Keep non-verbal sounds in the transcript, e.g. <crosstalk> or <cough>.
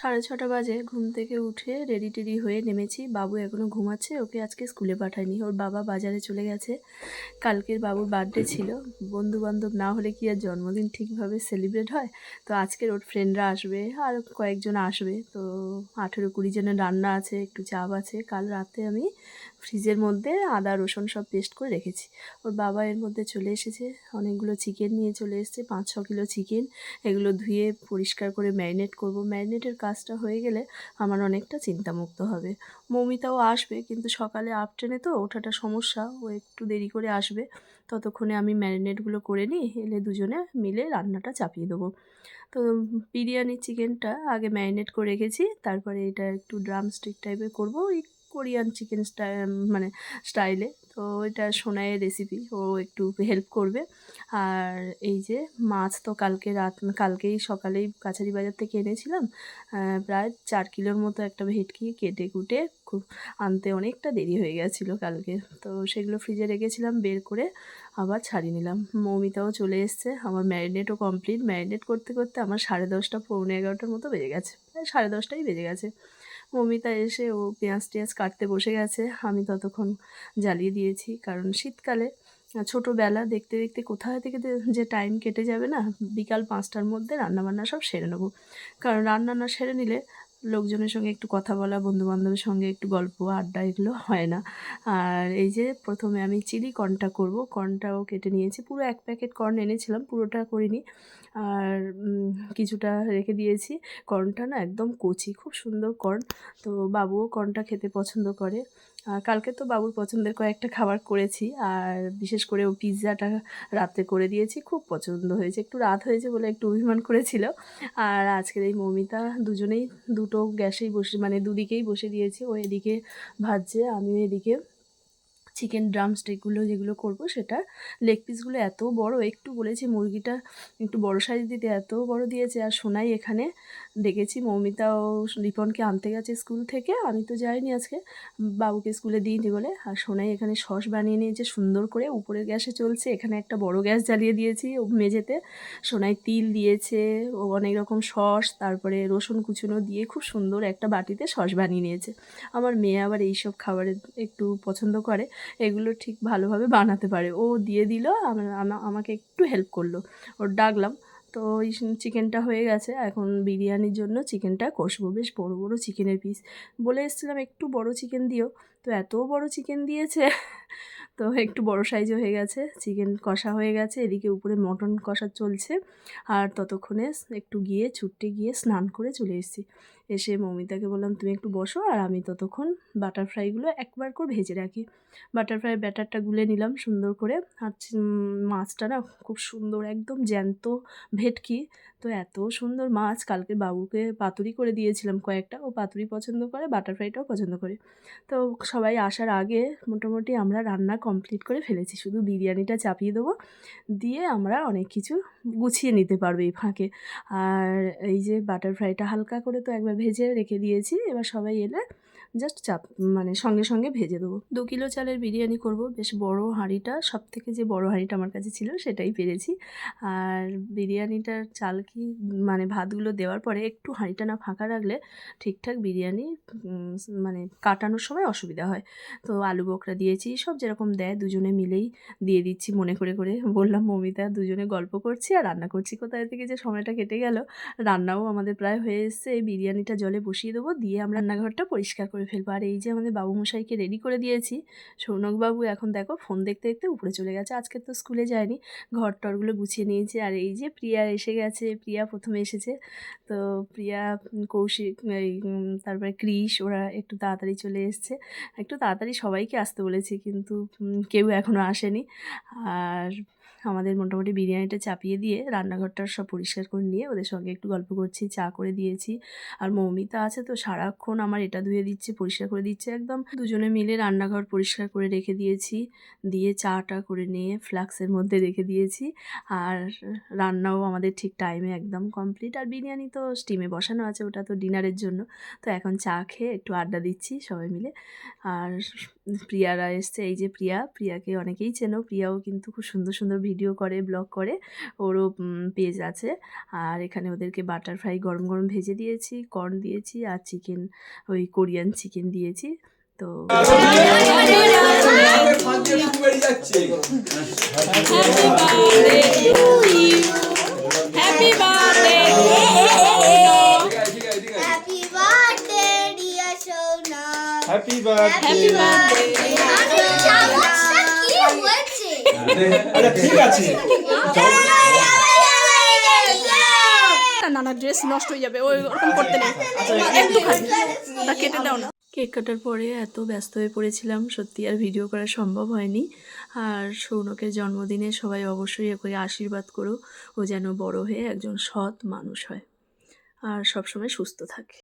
সাড়ে ছটা বাজে, ঘুম থেকে উঠে রেডি টেডি হয়ে নেমেছি। বাবু এখনও ঘুমাচ্ছে, ওকে আজকে স্কুলে পাঠায়নি। ওর বাবা বাজারে চলে গেছে। কালকের বাবুর বার্থডে ছিল। বন্ধু বান্ধব না হলে কি আর জন্মদিন ঠিকভাবে সেলিব্রেট হয়? তো আজকের ওর ফ্রেন্ডরা আসবে, আর কয়েকজন আসবে। তো আঠেরো কুড়ি জনের রান্না আছে, একটু চাপ আছে। কাল রাতে আমি ফ্রিজের মধ্যে আদা, রসুন সব পেস্ট করে রেখেছি। ওর বাবা এর মধ্যে চলে এসেছে। অনেকগুলো চিকেন নিয়ে চলে এসেছে, পাঁচ ছ কিলো চিকেন এগুলো ধুয়ে পরিষ্কার করে ম্যারিনেট করব। ম্যারিনেটের কাজটা হয়ে গেলে আমার অনেকটা চিন্তামুক্ত হবে। মৌমিতাও আসবে, কিন্তু সকালে আপ ট্রেনে তো ওঠাটা সমস্যা। ও একটু দেরি করে আসবে। ততক্ষণে আমি ম্যারিনেটগুলো করে নিই এলে দুজনে মিলে রান্নাটা চাপিয়ে দেবো। তো বিরিয়ানি চিকেনটা আগে ম্যারিনেট করে রেখেছি, তারপরে এটা একটু ড্রাম স্টিক টাইপের করব। ওই কোরিয়ান চিকেন স্টাই মানে স্টাইলে তো এটা সোনাইয়ের রেসিপি ও একটু হেল্প করবে। আর এই যে মাছ তো কালকে রাত, কালকেই সকালেই কাছারি বাজার থেকে এনেছিলাম। প্রায় চার কিলোর মতো একটা ভেটকি কেটে কুটে খুব আনতে অনেকটা দেরি হয়ে গেছিল কালকে। তো সেগুলো ফ্রিজে রেখেছিলাম, বের করে আবার ছাড়িয়ে নিলাম। মৌমিতাও চলে এসছে, আমার ম্যারিনেটও কমপ্লিট ম্যারিনেট করতে করতে আমার সাড়ে দশটা, পৌনে এগারোটার মতো বেজে গেছে। প্রায় সাড়ে দশটাই বেজে গেছে। মমিতা এসে ও পেঁয়াজ টেঁয়াজ কাটতে বসে গেছে। আমি ততক্ষণ জ্বালিয়ে দিয়েছি, কারণ শীতকালে ছোটোবেলা দেখতে দেখতে কোথায় থেকে যে টাইম কেটে যাবে না, বিকাল পাঁচটার মধ্যে রান্নাবান্না সব সেরে নেব। কারণ রান্না না সেরে নিলে লোকজনের সঙ্গে একটু কথা বলা, বন্ধুবান্ধবের সঙ্গে একটু গল্প, আড্ডা এগুলো হয় না। আর এই যে প্রথমে আমি চিলি কর্নটা করব, কর্নটাও কেটে নিয়েছি। পুরো এক প্যাকেট কর্ন এনেছিলাম, পুরোটা করিনি। আর কিছুটা রেখে দিয়েছি। কর্নটা না একদম কচি, খুব সুন্দর কর্ন। তো বাবুও কর্নটা খেতে পছন্দ করে। আর কালকে তো বাবুর পছন্দের কয়েকটা খাবার করেছি। আর বিশেষ করে ও পিৎজাটা রাতে করে দিয়েছি। খুব পছন্দ হয়েছে। একটু রাত হয়েছে বলে একটু অভিমান করেছিল। আর আজকের এই মমিতা দুজনেই দুটো গ্যাসেই বসে মানে দুদিকেই বসে দিয়েছি। ও এদিকে ভাজছে, আমিও এদিকে চিকেন ড্রাম স্টেকগুলো যেগুলো করব, সেটা লেগ পিসগুলো এত বড়, একটু বলেছি মুরগিটা একটু বড় সাইজ দিতে এত বড় দিয়েছে, আর সোনাই এখানে দেখেছি মৌমিতা ও রিপনকে আনতে গেছে স্কুল থেকে, আমি তো যাইনি আজকে, বাবুকে স্কুলে দিইনি বলে, আর সোনাই এখানে সস বানিয়ে নিয়েছে সুন্দর করে, উপরের গ্যাসে চলছে, এখানে একটা বড় গ্যাস জ্বালিয়ে দিয়েছি ও মেঝেতে, সোনাই তিল দিয়েছে, ও অনেক রকম সস তারপরে রসুন কুচুনো দিয়ে খুব সুন্দর একটা বাটিতে সস বানিয়ে নিয়েছে, আমার মেয়ে আবার এইসব খাবারের একটু পছন্দ করে এগুলো ঠিক ভালোভাবে বানাতে পারে। ও দিয়ে দিল আমাকে একটু হেল্প করল। ওর ডাকলাম, তো ওই চিকেনটা হয়ে গেছে। এখন বিরিয়ানির জন্য চিকেনটা কষবো, বেশ বড় বড় চিকেনের পিস বলে এসেছিলাম, একটু বড় চিকেন দিও। তো এত বড় চিকেন দিয়েছে, <laughs> তো একটু বড় সাইজও হয়ে গেছে। চিকেন কষা হয়ে গেছে, এদিকে উপরে মটন কষা চলছে। আর ততক্ষণে একটু গিয়ে ছুটতে গিয়ে স্নান করে চলে এসেছি। এসে মমিতাকে বললাম, তুমি একটু বসো আর আমি ততক্ষণ বাটারফ্রাইগুলো একবার করে ভেজে রাখি। বাটারফ্রাই ব্যাটারটা গুলে নিলাম সুন্দর করে। আর মাছটা না খুব সুন্দর, একদম জ্যান্ত ভেটকি। তো এত সুন্দর মাছ কালকে বাবুকে পাতুরি করে দিয়েছিলাম কয়েকটা। ও পাতুরি পছন্দ করে বাটারফ্রাইটাও পছন্দ করে। তো সবাই আসার আগে মোটামুটি আমরা রান্না কমপ্লিট করে ফেলেছি। শুধু বিরিয়ানিটা চাপিয়ে দেবো, দিয়ে আমরা অনেক কিছু গুছিয়ে নিতে পারব এই ফাঁকে। আর এই যে বাটারফ্রাইটা হালকা করে তো একবার ভেজে রেখে দিয়েছি, এবার সবাই এলে জাস্ট চাপ মানে সঙ্গে সঙ্গে ভেজে দেবো। দু কিলো চালের বিরিয়ানি করব। বেশ বড় হাঁড়িটা সব থেকে যে বড় হাঁড়িটা আমার কাছে ছিল সেটাই পেরেছি। আর বিরিয়ানিটার চাল কি মানে ভাতগুলো দেওয়ার পরে একটু হাঁড়িটা না ফাঁকা রাখলে ঠিকঠাক বিরিয়ানি মানে কাটানোর সময় অসুবিধা হয়। তো আলু বকরা দিয়েছি, সব যেরকম দেয় দুজনে মিলেই দিয়ে দিচ্ছি মনে করে করে। বললাম, মমিতা, দুজনে গল্প করছি আর রান্না করছি। কোথায় থেকে যে সময়টা কেটে গেল? রান্নাও আমাদের প্রায় হয়ে এসছে। এই বিরিয়ানিটা জলে বসিয়ে দেবো, দিয়ে আমরা রান্নাঘরটা পরিষ্কার করে ফেলব। আর এই যে আমাদের বাবুমশাইকে রেডি করে দিয়েছি, সৌনকবাবু এখন দেখো ফোন দেখতে দেখতে উপরে চলে গেছে। আজকে তো স্কুলে যায়নি, ঘর টরগুলো গুছিয়ে নিয়েছে। আর এই যে প্রিয়া এসে গেছে, প্রিয়া প্রথমে এসেছে। তো প্রিয়া কৌশিক তারপরে ক্রিস ওরা একটু তাড়াতাড়ি চলে এসছে। একটু তাড়াতাড়ি সবাইকে আসতে বলেছি কিন্তু কেউ এখনও আসেনি। আর আমাদের মোটামুটি বিরিয়ানিটা চাপিয়ে দিয়ে রান্নাঘরটা সব পরিষ্কার করে নিয়ে ওদের সঙ্গে একটু গল্প করছি, চা করে দিয়েছি। আর মৌমিতা আছে তো সারাক্ষণ আমার এটা ধুয়ে দিচ্ছে, পরিষ্কার করে দিচ্ছে। একদম দুজনে মিলে রান্নাঘর পরিষ্কার করে রেখে দিয়েছি। দিয়ে চাটা করে নিয়ে ফ্লাক্সের মধ্যে রেখে দিয়েছি। আর রান্নাও আমাদের ঠিক টাইমে একদম কমপ্লিট আর বিরিয়ানি তো স্টিমে বসানো আছে, ওটা তো ডিনারের জন্য। তো এখন চা খেয়ে একটু আড্ডা দিচ্ছি সবাই মিলে। আর প্রিয়ারা এসছে, এই যে প্রিয়া, প্রিয়াকে অনেকেই চেনো। প্রিয়াও কিন্তু খুব সুন্দর সুন্দর ভিডিও করে ব্লগ করে ওরও পেজ আছে। আর এখানে ওদেরকে বাটার ফ্রাই গরম গরম ভেজে দিয়েছি কর্ন দিয়েছি আর চিকেন ওই কোরিয়ান চিকেন দিয়েছি। তো happy birthday Happy birthday, dear Shona. Happy birthday আমি চামচটা কি হয়েছে? আচ্ছা ঠিক আছে। না না ড্রেস নষ্ট হয়ে যাবে ওই ওরকম করতে নেই। একটুখানি না কেটে দাও না। কেক কাটার পরে এত ব্যস্ত হয়ে পড়েছিলাম সত্যি আর ভিডিও করা সম্ভব হয়নি। আর সৌনকের জন্মদিনে সবাই অবশ্যই ওকে আশীর্বাদ করো ও যেন বড় হয়ে একজন সৎ মানুষ হয়। আর সবসময় সুস্থ থাকে।